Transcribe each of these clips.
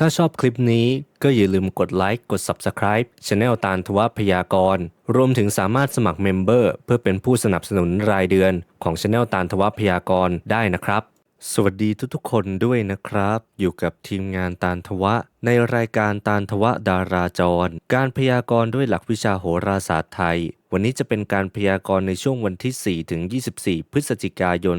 ถ้าชอบคลิปนี้ก็อย่าลืมกดไลค์ กด Subscribe Channel ตาลทวพยากร รวมถึงสามารถสมัครเมมเบอร์เพื่อเป็นผู้สนับสนุนรายเดือนของ Channel ตาลทวพยากรได้นะครับ สวัสดีทุกๆคนด้วยนะครับ อยู่กับทีมงานตาลทวะ ในรายการตาลทวะดาราจร การพยากรณ์ด้วยหลักวิชาโหราศาสตร์ไทย วันนี้จะเป็นการพยากรณ์ในช่วงวันที่ 4 ถึง 24 พฤศจิกายน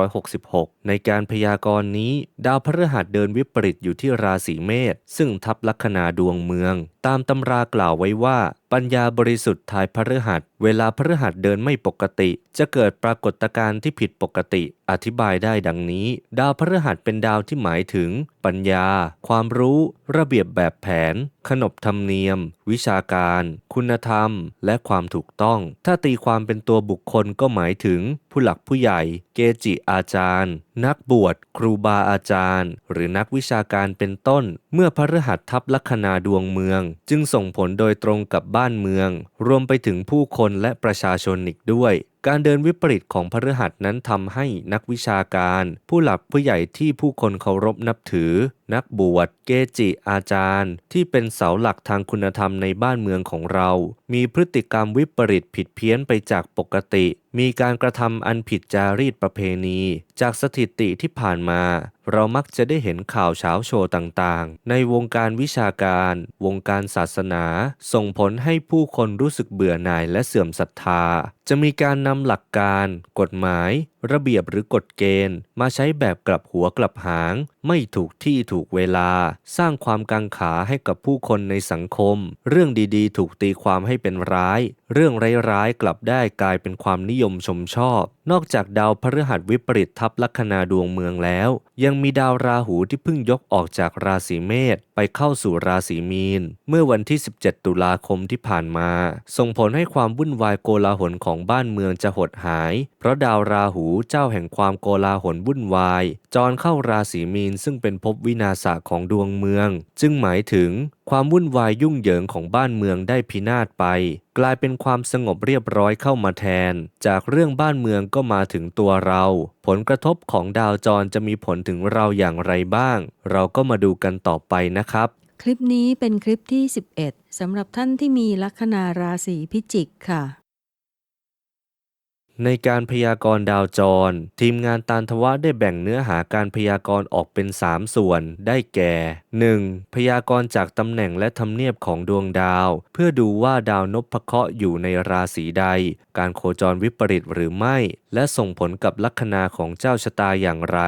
2566 ในการพยากรณ์นี้ ดาวพฤหัสเดินวิปริตอยู่ที่ราศีเมษซึ่งทับลัคนาดวงเมือง ตามตำรากล่าวไว้ว่า ปัญญาบริสุทธิ์ทายพฤหัส เวลาพฤหัสเดินไม่ปกติ จะเกิดปรากฏการณ์ที่ผิดปกติ อธิบายได้ดังนี้ ดาวพฤหัสเป็นดาวที่หมายถึงปัญญา ความรู้ ระเบียบแบบแผนขนบธรรมเนียม วิชาการ คุณธรรม และความถูกต้อง ถ้าตีความเป็นตัวบุคคลก็หมายถึง ผู้หลักผู้ใหญ่ เกจิอาจารย์ นักบวช ครูบาอาจารย์ หรือนักวิชาการเป็นต้น เมื่อพฤหัสทับลัคนาดวงเมือง จึงส่งผลโดยตรงกับบ้านเมือง รวมไปถึงผู้คนและประชาชนอีกด้วยการเดินวิปริตของพฤหัสนั้นทำให้นักวิชาการ ผู้หลักผู้ใหญ่ที่ผู้คนเคารพนับถือ นักบวชเกจิอาจารย์ ที่เป็นเสาหลักทางคุณธรรมในบ้านเมืองของเรา มีพฤติกรรมวิปริตผิดเพี้ยนไปจากปกติ มีการกระทำอันผิดจารีตประเพณี จากสถิติที่ผ่านมา เรามักจะได้เห็นข่าวเช้าโชว์ต่างๆ ในวงการวิชาการ วงการศาสนา ส่งผลให้ผู้คนรู้สึกเบื่อหน่ายและเสื่อมศรัทธา จะมีการนำหลักการ กฎหมาย ระเบียบหรือกฎเกณฑ์ มาใช้แบบกลับหัวกลับหาง ไม่ถูกที่ถูกเวลา สร้างความกังขาให้กับผู้คนในสังคม เรื่องดีๆ ถูกตีความให้เป็นร้าย เรื่องร้ายๆกลับได้กลายเป็นความนิยมชมชอบ นอกจากดาวพฤหัสวิปริตทับลัคนาดวงเมืองแล้ว ยังมีดาวราหูที่เพิ่งยกออกจากราศีเมษไปเข้าสู่ราศีมีน เมื่อวันที่ 17 ตุลาคมที่ผ่านมา ส่งผลให้ความวุ่นวายโกลาหลของบ้านเมืองจะหดหาย เพราะดาวราหูเจ้าแห่งความโกลาหลวุ่นวาย จรเข้าราศีมีนซึ่งเป็นภพวินาศของดวงเมือง จึงหมายถึงความวุ่นวายยุ่งเหยิงของบ้านเมืองได้พินาศไป กลายเป็นความสงบเรียบร้อยเข้ามาแทน จากเรื่องบ้านเมืองก็มาถึงตัวเรา ผลกระทบของดาวจรจะมีผลถึงเราอย่างไรบ้าง เราก็มาดูกันต่อไปนะครับ คลิปนี้เป็นคลิปที่ 11สำหรับท่านที่มีลัคนาราศีพิจิกค่ะในการพยากรณ์ดาวจร ทีมงานตานทวะได้แบ่งเนื้อหาการพยากรณ์ออกเป็น 3 ส่วนได้แก่ 1. พยากรณ์จากตำแหน่งและทำเนียบของดวงดาว เพื่อดูว่าดาวนพเคราะห์อยู่ในราศีใดการโคจรวิปริตหรือไม่ และส่งผลกับลัคนาของเจ้าชะตาอย่างไร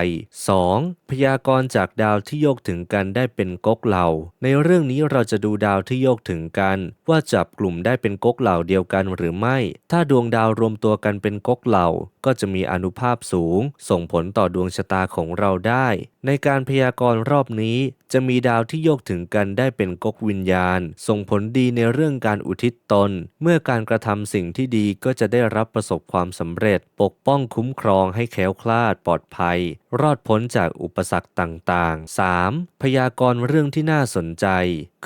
2. พยากรณ์จากดาวที่โยกถึงกันได้เป็นก๊กเหล่า ในเรื่องนี้เราจะดูดาวที่โยกถึงกัน ว่าจับกลุ่มได้เป็นก๊กเหล่าเดียวกันหรือไม่ ถ้าดวงดาวรวมตัวกันเป็นก๊กเหล่า ก็จะมีอนุภาพสูง ส่งผลต่อดวงชะตาของเราได้ ในการพยากรณ์รอบนี้ จะมีดาวที่โยกถึงกันได้เป็นก๊กวิญญาณ ส่งผลดีในเรื่องการอุทิศตน เมื่อการกระทำสิ่งที่ดีก็จะได้รับประสบความสำเร็จ ปกป้องคุ้มครองให้แคล้วคลาดปลอดภัย รอดพ้นจากอุปสรรคต่างๆ 3. พยากรณ์เรื่องที่น่าสนใจ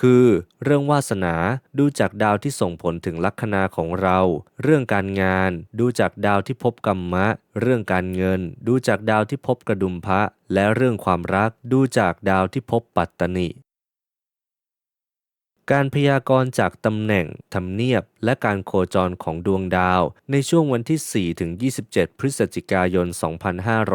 คือ เรื่องวาสนาดูจากดาวที่ส่งผลถึงลัคนาของเรา เรื่องการงานดูจากดาวที่พบกรรมะ เรื่องการเงิน ดูจากดาวที่พบกระดุมพระ และเรื่องความรักดูจากดาวที่พบปัตตนิ การพยากรณ์จากตำแหน่งทำเนียบ และการโคจรของดวงดาว ในช่วงวันที่ 4 ถึง 27 พฤศจิกายน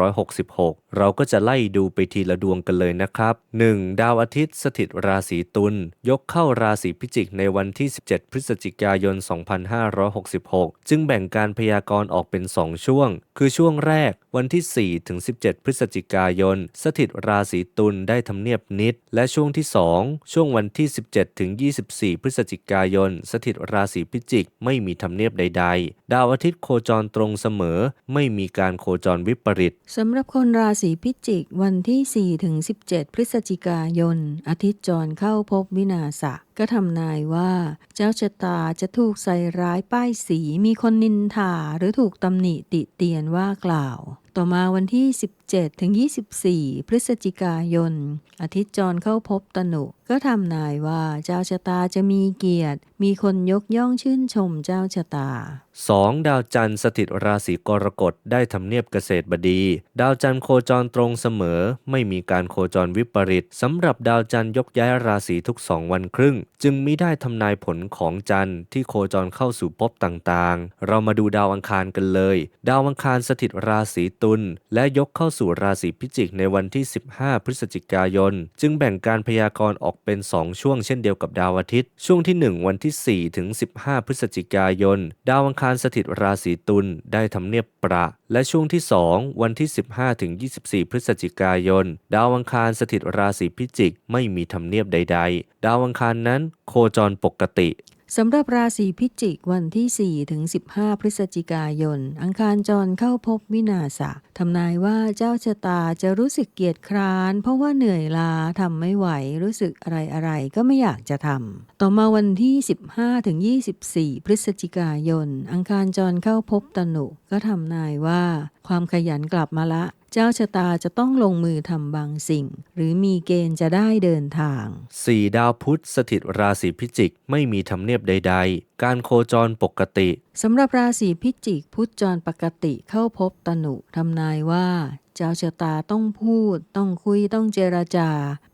2566 เราก็จะไล่ดูไปทีละดวงกันเลยนะครับ 1. ดาวอาทิตย์สถิตราศีตุลยกเข้าราศีพิจิกในวันที่ 17 พฤศจิกายน 2566 จึงแบ่งการพยากรณ์ออกเป็น 2 ช่วง คือช่วงแรกวันที่ 4 ถึง 17 พฤศจิกายน สถิตราศีตุลได้ทำเนียบนิด และช่วงที่ 2 ช่วงวันที่ 17 ถึง24 พฤศจิกายน สถิตราศีพิจิกไม่มีทำเนียบใด ๆ ดาวอาทิตย์โคจรตรงเสมอ ไม่มีการโคจรวิปริตสำหรับคนราศีพิจิกวันที่ 4 ถึง 17 พฤศจิกายน อาทิตย์จรเข้าพบวินาศก็ทำนายว่า เจ้าชะตาจะถูกใส่ร้ายป้ายสีมีคนนินทาหรือถูกตำหนิติเตียนว่ากล่าว ต่อมาวันที่ 17ถึง24 พฤศจิกายน อาทิตย์จรเข้าพบตนุ ก็ทำนายว่าเจ้าชะตาจะมีเกียรติ มีคนยกย่องชื่นชมเจ้าชะตา 2. ดาวจันทร์สถิตราศีกรกฎได้ทำเนียบเกษตรบดี ดาวจันทร์โคจรตรงเสมอ ไม่มีการโคจรวิปริตสำหรับดาวจันทร์ยกย้ายราศีทุกสองวันครึ่ง จึงมิได้ทำนายผลของจันทร์ที่โคจรเข้าสู่ภพต่างๆ เรามาดูดาวอังคารกันเลย ดาวอังคารสถิตราศีตุลและยกเข้าสู่ราศีพิจิกในวันที่ 15 พฤศจิกายน จึงแบ่งการพยากรณ์ออกเป็น 2 ช่วงเช่นเดียวกับดาวอาทิตย์ ช่วงที่ 1 วันที่ 4 ถึง 15 พฤศจิกายน ดาวอังคารสถิตราศีตุลได้ทำเนียบประและช่วงที่ 2 วันที่ 15ถึง24 พฤศจิกายน ดาวอังคารสถิตราศีพิจิกไม่มีทำเนียบใด ๆ ดาวอังคารนั้นโคจรปกติ สำหรับราศีพิจิกวันที่ 4 ถึง 15 พฤศจิกายน อังคารจรเข้าพบวินาศะทำนายว่าเจ้าชะตาจะรู้สึกเกียจคร้าน เพราะว่าเหนื่อยล้าทำไม่ไหวรู้สึกอะไรอะไรๆก็ไม่อยากจะทำต่อมาวันที่ 15 ถึง 24 พฤศจิกายน อังคารจรเข้าพบตนุก็ทำนายว่า ความขยันกลับมาละ เจ้าชะตาจะต้องลงมือทำบางสิ่ง หรือมีเกณฑ์จะได้เดินทาง4ดาวพุธสถิตราศีพิจิกไม่มีทำเนียบใด ๆ การโคจรปกติสำหรับราศีพิจิกพุธจรปกติเข้าพบตนุทำนายว่า เจ้าชะตาต้องพูด ต้องคุยต้องเจรจา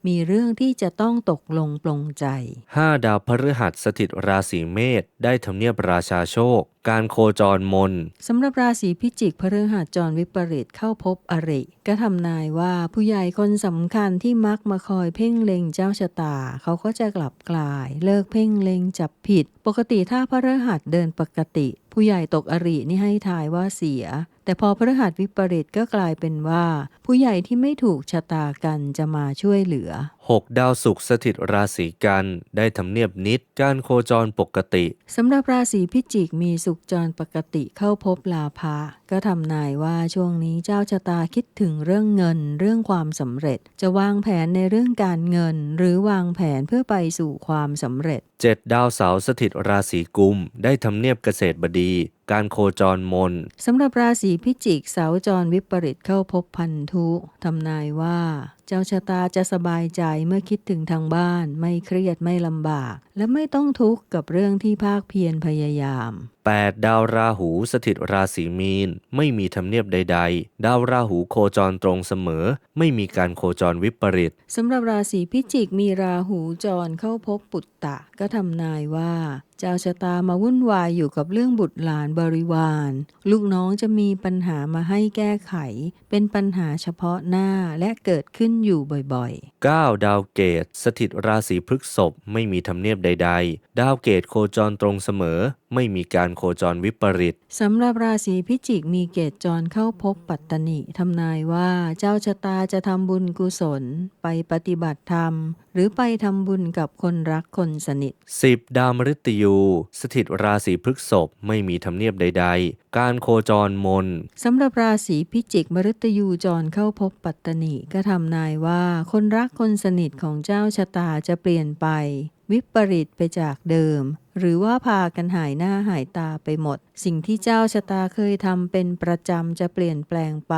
มีเรื่องที่จะต้องตกลงปลงใจ 5 ดาวพฤหัสสถิตราศีเมษได้ทำเนียบราชาโชค การโคจรมนสำหรับราศีพิจิกพฤหัสจรวิปริตเข้าพบอริ ก็ทำนายว่าผู้ใหญ่คนสำคัญที่มักมาคอยเพ่งเล็งเจ้าชะตา เขาก็จะกลับกลาย เลิกเพ่งเล็งจับผิด ปกติถ้าพฤหัสเดินปกติผู้ใหญ่ตกอรินี่ให้ทายว่าเสีย แต่พอพระหัสวิปริตก็กลายเป็นว่า ผู้ใหญ่ที่ไม่ถูกชะตากันจะมาช่วยเหลือ 6 ดาวศุกร์สถิตราศีกัน ได้ทำเนียบนิดการโคจรปกติสำหรับราศีพิจิกมีสุขจรปกติเข้าพบลาภะก็ทำนายว่าช่วงนี้เจ้าชะตาคิดถึงเรื่องเงิน เรื่องความสำเร็จ จะวางแผนในเรื่องการเงิน หรือวางแผนเพื่อไปสู่ความสำเร็จ 7 ดาวเสาร์สถิตราศีกุม ได้ทำเนียบเกษตรบดี การโคจรมนสำหรับราศีพิจิกเสาจรวิปริตเข้าพบพันธุทำนายว่า เจ้าชะตาจะสบายใจเมื่อคิดถึงทางบ้าน ไม่เครียดไม่ลำบาก และไม่ต้องทุกข์กับเรื่องที่ภาคเพียรพยายาม 8 ดาวราหูสถิตราศีมีน ไม่มีทำเนียบใด ๆ ดาวราหูโคจรตรงเสมอ ไม่มีการโคจรวิปริตสำหรับราศีพิจิกมีราหูจรเข้าพบปุตตะ ก็ทำนายว่าเจ้าชะตามาวุ่นวายอยู่กับเรื่องบุตรหลานบริวาร ลูกน้องจะมีปัญหามาให้แก้ไข เป็นปัญหาเฉพาะหน้าและเกิดขึ้นอยู่บ่อย9ดาวเกต สถิตราศีพฤษภไม่มีทำเนียบใด ๆ ดาวเกตโคจรตรงเสมอไม่มีการโคจรวิปริตๆสำหรับราศีพิจิกมีเกตจรเข้าพบปัตตนิทำนายว่าเจ้าชะตาจะทำบุญกุศล ไปปฏิบัติธรรม หรือไปทำบุญกับคนรักคนสนิท10ดาวมฤตยู สถิตราศีพฤษภไม่มีทำเนียบใด ๆ การโคจรมนสำหรับราศีพิจิกมฤตยูจรเข้าพบปัตตนิก็ทำนายว่าคนรักคนสนิทของเจ้าชะตาจะเปลี่ยนไป วิปริตไปจากเดิม หรือว่าพากันหายหน้าหายตาไปหมด สิ่งที่เจ้าชะตาเคยทำเป็นประจำจะเปลี่ยนแปลงไป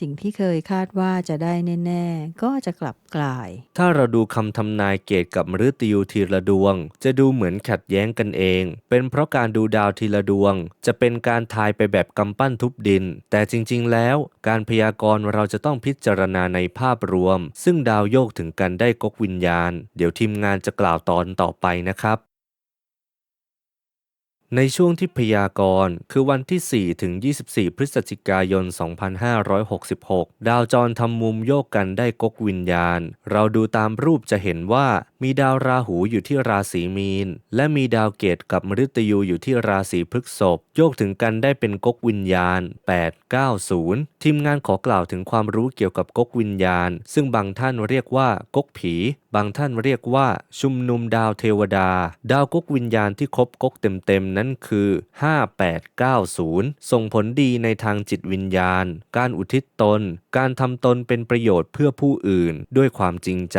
สิ่งที่เคยคาดว่าจะได้แน่ ๆ ก็จะกลับกลาย ถ้าเราดูคำทำนายเกตกับมฤตยูทีละดวง จะดูเหมือนขัดแย้งกันเอง เป็นเพราะการดูดาวทีละดวง จะเป็นการทายไปแบบกำปั้นทุบดิน แต่จริง ๆ แล้ว การพยากรณ์เราจะต้องพิจารณาในภาพรวม ซึ่งดาวโยกถึงกันได้กกวิญญาณ เดี๋ยวทีมงานจะกล่าวตอนต่อไปนะครับ ในช่วงที่พยากรณ์คือวันที่ 4 ถึง 24 พฤศจิกายน 2566 ดาวจรทำมุมโยกกันได้กกวิญญาณ เราดูตามรูปจะเห็นว่า มีดาวราหูอยู่ที่ราศีมีน และมีดาวเกตกับมฤตยูอยู่ที่ราศีพฤกษภโยกถึงกันได้เป็นกกวิญญาณ 890 ทีมงานขอกล่าวถึงความรู้เกี่ยวกับกกวิญญาณ ซึ่งบางท่านเรียกว่ากกผี บางท่านเรียกว่าชุมนุมดาวเทวดา ดาวกกวิญญาณที่ครบกกเต็มๆนั้นคือ 5890 ส่งผลดีในทางจิตวิญญาณ การอุทิศตน การทำตนเป็นประโยชน์เพื่อผู้อื่น ด้วยความจริงใจ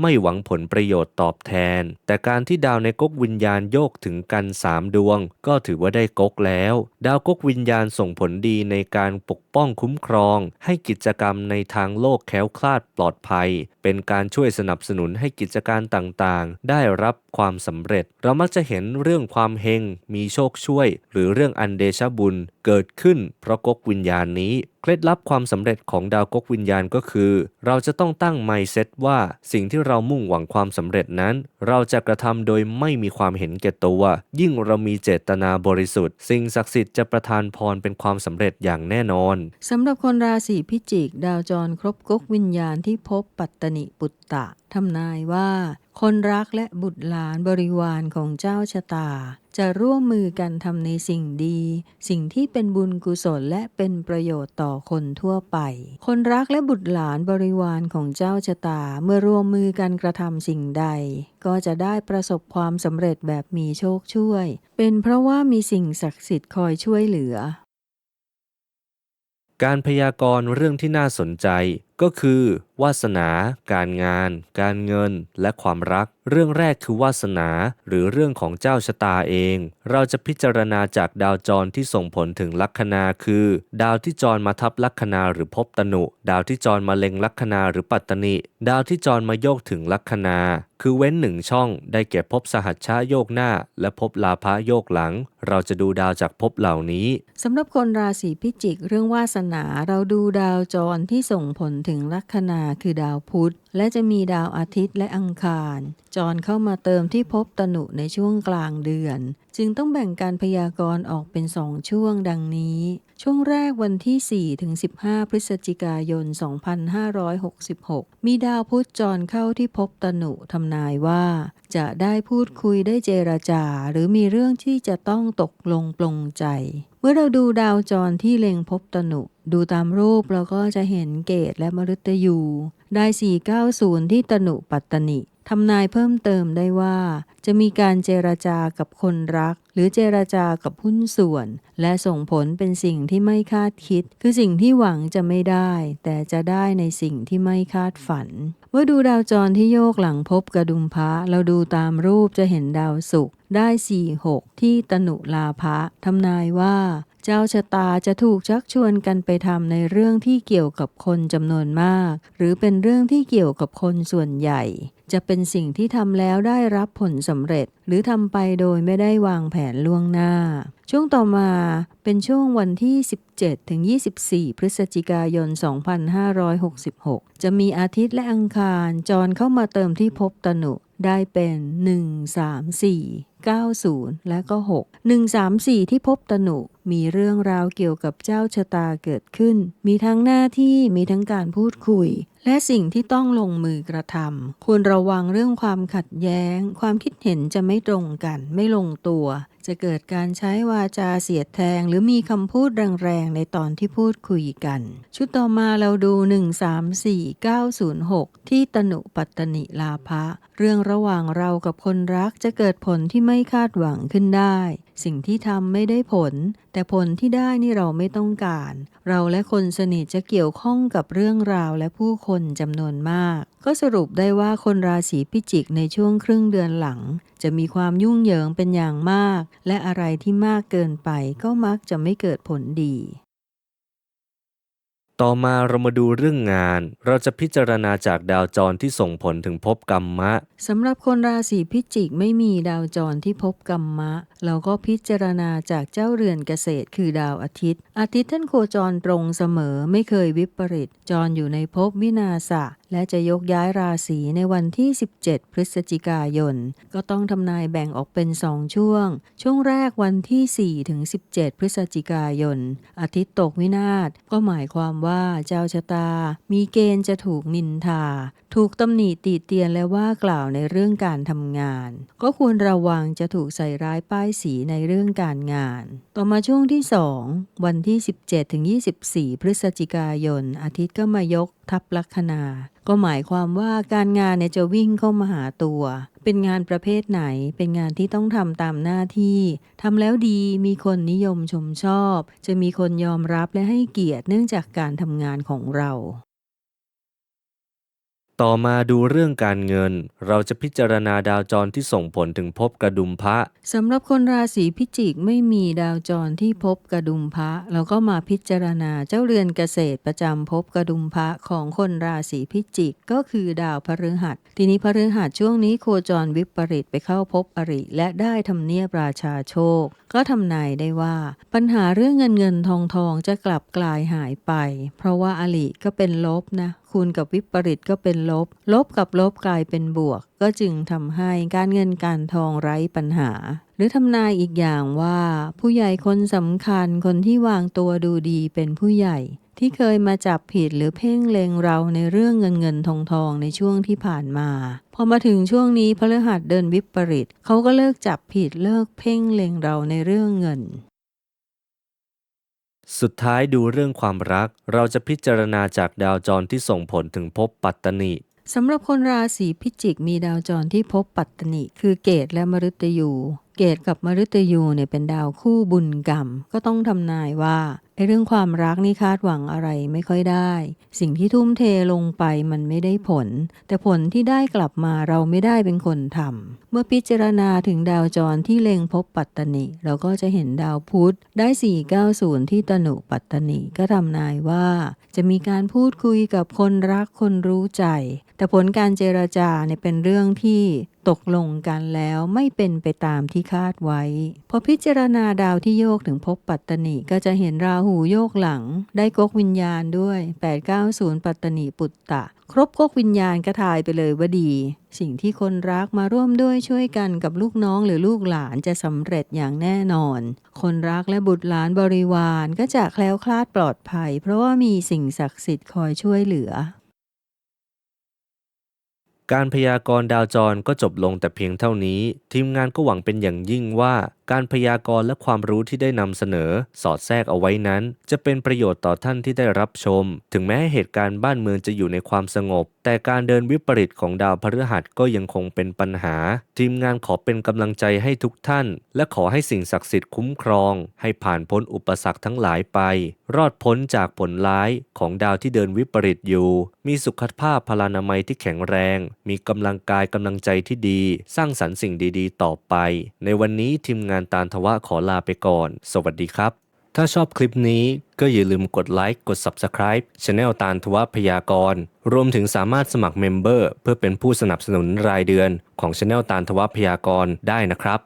ไม่หวังผลประโยชน์ตอบแทน แต่การที่ดาวในก๊กวิญญาณโยกถึงกันสามดวง ก็ถือว่าได้ก๊กแล้ว ดาวก๊กวิญญาณส่งผลดีในการปกป้องคุ้มครอง ให้กิจกรรมในทางโลกแคล้วคลาดปลอดภัย เป็นการช่วยสนับสนุนให้กิจการต่างๆ ได้รับความสำเร็จ เรามักจะเห็นเรื่องความเฮงมีโชคช่วย หรือเรื่องอันเดชะบุญเกิดขึ้นเพราะก๊กวิญญาณนี้ เคล็ดลับความสำเร็จของดาวก๊กวิญญาณก็คือ เราจะต้องตั้ง mindset ว่าสิ่งที่เรามุ่งหวังความสำเร็จนั้น เราจะกระทำโดยไม่มีความเห็นแก่ตัว ยิ่งเรามีเจตนาบริสุทธิ์ สิ่งศักดิ์สิทธิ์จะประทานพรเป็นความสำเร็จอย่างแน่นอนสำหรับคนราศีพิจิก ดาวจรครบก๊กวิญญาณที่พบปัตตนิปุตตะทำนายว่า คนรักและบุตรหลานบริวารของเจ้าชะตา จะร่วมมือกันทำในสิ่งดี สิ่งที่เป็นบุญกุศลและเป็นประโยชน์ต่อคนทั่วไป คนรักและบุตรหลานบริวารของเจ้าชะตาเมื่อร่วมมือกันกระทำสิ่งใด ก็จะได้ประสบความสำเร็จแบบมีโชคช่วย เป็นเพราะว่ามีสิ่งศักดิ์สิทธิ์คอยช่วยเหลือ การพยากรณ์เรื่องที่น่าสนใจ ก็คือ วาสนา การงาน การเงิน และความรัก เรื่องแรกคือวาสนา หรือเรื่องของเจ้าชะตาเอง เราจะพิจารณาจากดาวจรที่ส่งผลถึงลัคนาคือ ดาวที่จรมาทับลัคนาหรือภพตนุ ดาวที่จรมาเล็งลัคนาหรือปัตตนิ ดาวที่จรมาโยกถึงลัคนา คือเว้นหนึ่งช่อง ได้แก่ภพสหัชชะโยกหน้า และภพลาภะโยกหลัง เราจะดูดาวจากภพเหล่านี้สำหรับคนราศีพิจิกเรื่องวาสนาเราดูดาวจรที่ส่งผลถึงลัคนาคือดาวพุธ และจะมีดาวอาทิตย์และอังคาร จรเข้ามาเติมที่ภพตนุในช่วงกลางเดือน จึงต้องแบ่งการพยากรณ์ออกเป็นสองช่วงดังนี้ ช่วงแรกวันที่ 4 ถึง 15 พฤศจิกายน 2566 มีดาวพุธจรเข้าที่ภพตนุทำนายว่าจะได้พูดคุยได้เจรจา หรือมีเรื่องที่จะต้องตกลงปลงใจ เมื่อเราดูดาวจรที่เล็งพบตนุ ดูตามรูปเราก็จะเห็นเกตและมฤตยู ได้ 490 ที่ตนุปัตตนิ ทำนายเพิ่มเติมได้ว่า จะมีการเจรจากับคนรัก หรือเจรจากับหุ้นส่วน และส่งผลเป็นสิ่งที่ไม่คาดคิด คือสิ่งที่หวังจะไม่ได้ แต่จะได้ในสิ่งที่ไม่คาดฝัน เมื่อดูดาวจรที่โยกหลังพบกระดุมพระเราดูตามรูปจะเห็นดาวศุกร์ได้ 4-6 ที่ตนุลาภะทำนายว่า เจ้าชะตาจะถูกชักชวนกันไปทำในเรื่องที่เกี่ยวกับคนจำนวนมาก หรือเป็นเรื่องที่เกี่ยวกับคนส่วนใหญ่ จะเป็นสิ่งที่ทำแล้วได้รับผลสำเร็จ หรือทำไปโดยไม่ได้วางแผนล่วงหน้า ช่วงต่อมาเป็นช่วงวันที่ 17ถึง24 พฤศจิกายน 2566 จะมีอาทิตย์และอังคารจรเข้ามาเติมที่ภพตนุได้เป็น 1 3 4 90 และก็ 6 1 3 4 ที่พบตนุ มีเรื่องราวเกี่ยวกับเจ้าชะตาเกิดขึ้น มีทั้งหน้าที่มีทั้งการพูดคุย และสิ่งที่ต้องลงมือกระทำควรระวังเรื่องความขัดแย้ง ความคิดเห็นจะไม่ตรงกัน ไม่ลงตัว จะเกิดการใช้วาจาเสียดแทง หรือมีคำพูดแรงๆในตอนที่พูดคุยกัน ชุดต่อมาเราดู 1 3 4 9 0 6 ที่ตนุปัตตนิลาภะเรื่องระหว่างเรากับคนรักจะเกิดผลที่ไม่คาดหวังขึ้นได้ สิ่งที่ทำไม่ได้ผล แต่ผลที่ได้นี่เราไม่ต้องการ เราและคนสนิทจะเกี่ยวข้องกับเรื่องราวและผู้คนจำนวนมาก ก็สรุปได้ว่าคนราศีพิจิกในช่วงครึ่งเดือนหลัง จะมีความยุ่งเหยิงเป็นอย่างมาก และอะไรที่มากเกินไปก็มักจะไม่เกิดผลดี ต่อมาเรามาดูเรื่องงาน เราจะพิจารณาจากดาวจรที่ส่งผลถึงภพกรรมะสำหรับคนราศีพิจิกไม่มีดาวจรที่พบกรรมะ เราก็พิจารณาจากเจ้าเรือนเกษตรคือดาวอาทิตย์ อาทิตย์ท่านโคจรตรงเสมอไม่เคยวิปริตจรอยู่ในภพวินาศ และจะยกย้ายราศีในวันที่ 17 พฤศจิกายน ก็ต้องทำนายแบ่งออกเป็นสองช่วง ช่วงแรกวันที่ 4 ถึง 17 พฤศจิกายน อาทิตย์ตกวินาศก็หมายความว่าเจ้าชะตา มีเกณฑ์จะถูกนินทา ถูกตำหนิติเตียนและว่ากล่าวในเรื่องการทำงาน ก็ควรระวังจะถูกใส่ร้ายป้ายสีในเรื่องการงาน ต่อมาช่วงที่ 2 วันที่ 17 ถึง 24 พฤศจิกายน อาทิตย์ก็มายก ทับลัคนา ก็หมายความว่าการงานเนี่ยจะวิ่งเข้ามาหาตัว เป็นงานประเภทไหน เป็นงานที่ต้องทำตามหน้าที่ทำแล้วดีมีคนนิยมชมชอบ จะมีคนยอมรับและให้เกียรติเนื่องจากการทำงานของเรา ต่อมาดูเรื่องการเงิน เราจะพิจารณาดาวจรที่ส่งผลถึงภพกระดุมพระสำหรับคนราศีพิจิกไม่มีดาวจรที่พบกระดุมพระเราก็มาพิจารณาเจ้าเรือนเกษตรประจำพบกระดุมพระของคนราศีพิจิกก็คือดาวพฤหัส ทีนี้พฤหัสช่วงนี้โคจรวิปริตไปเข้าพบอริ และได้ทำเนียบราชาโชค ก็ทำนายได้ว่า ปัญหาเรื่องเงินเงินทองทองจะกลับกลายหายไป เพราะว่าอริก็เป็นลบนะคูณกับวิปริตก็เป็นลบ ลบกับลบกลายเป็นบวก ก็จึงทำให้การเงินการทองไร้ปัญหา หรือทำนายอีกอย่างว่า ผู้ใหญ่คนสำคัญคนที่วางตัวดูดีเป็นผู้ใหญ่ ที่เคยมาจับผิดหรือเพ่งเลงเราในเรื่องเงินเงินทองทองในช่วงที่ผ่านมา พอมาถึงช่วงนี้พฤหัสเดินวิปริตเขาก็เลิกจับผิดเลิกเพ่งเลงเราในเรื่องเงิน สุดท้ายดูเรื่องความรัก เราจะพิจารณาจากดาวจรที่ส่งผลถึงภพปัตตนิสำหรับคนราศีพิจิกมีดาวจรที่พบปัตตนิ คือเกตและมฤตยู เกตกับมฤตยูเนี่ยเป็นดาวคู่บุญกรรม ก็ต้องทำนายว่า เรื่องความรักนี่คาดหวังอะไรไม่ค่อยได้ สิ่งที่ทุ่มเทลงไปมันไม่ได้ผล แต่ผลที่ได้กลับมาเราไม่ได้เป็นคนทำเมื่อพิจารณาถึงดาวจรที่เล็งพบปัตตนิเราก็จะเห็นดาวพุธได้ 490 ที่ตนุปัตตนิก็ทำนายว่า จะมีการพูดคุยกับคนรักคนรู้ใจ แต่ผลการเจรจาเนี่ยเป็นเรื่องที่ตกลงกันแล้วไม่เป็นไปตามที่คาดไว้ พอพิจารณาดาวที่โยกถึงพบปัตตนิก็จะเห็นราหููโยกหลัง ได้กกวิญญาณด้วย 890 ปัตตนิปุตตะ ครบกกวิญญาณก็ทายไปเลยว่าดี สิ่งที่คนรักมาร่วมด้วยช่วยกันกับลูกน้องหรือลูกหลานจะสำเร็จอย่างแน่นอน คนรักและบุตรหลานบริวารก็จะแคล้วคลาดปลอดภัย เพราะว่ามีสิ่งศักดิ์สิทธิ์คอยช่วยเหลือ การพยากรณ์ดาวจรก็จบลงแต่เพียงเท่านี้ ทีมงานก็หวังเป็นอย่างยิ่งว่า การพยากรณ์และความรู้ที่ได้นำเสนอ สอดแทรกเอาไว้นั้น จะเป็นประโยชน์ต่อท่านที่ได้รับชม ถึงแม้เหตุการณ์บ้านเมืองจะอยู่ในความสงบ แต่การเดินวิปริตของดาวพฤหัสก็ยังคงเป็นปัญหา ทีมงานขอเป็นกำลังใจให้ทุกท่าน และขอให้สิ่งศักดิ์สิทธิ์คุ้มครอง ให้ผ่านพ้นอุปสรรคทั้งหลายไป รอดพ้นจากผลร้ายของดาวที่เดินวิปริตอยู่ มีสุขภาพพลานามัยที่แข็งแรง มีกำลังกายกำลังใจที่ดี สร้างสรรค์สิ่งดี ๆ ต่อไป ในวันนี้ทีมงานตาลทวะขอลาไปก่อน สวัสดีครับ ถ้าชอบคลิปนี้ก็อย่าลืมกดไลค์กด Subscribe ช anel ตาลทวะพยากรณ์รวมถึงสามารถสมัครเมมเบอร์เพื่อเป็นผู้สนับสนุนรายเดือนของช anel ตาลทวะพยากรณ์ได้นะครับ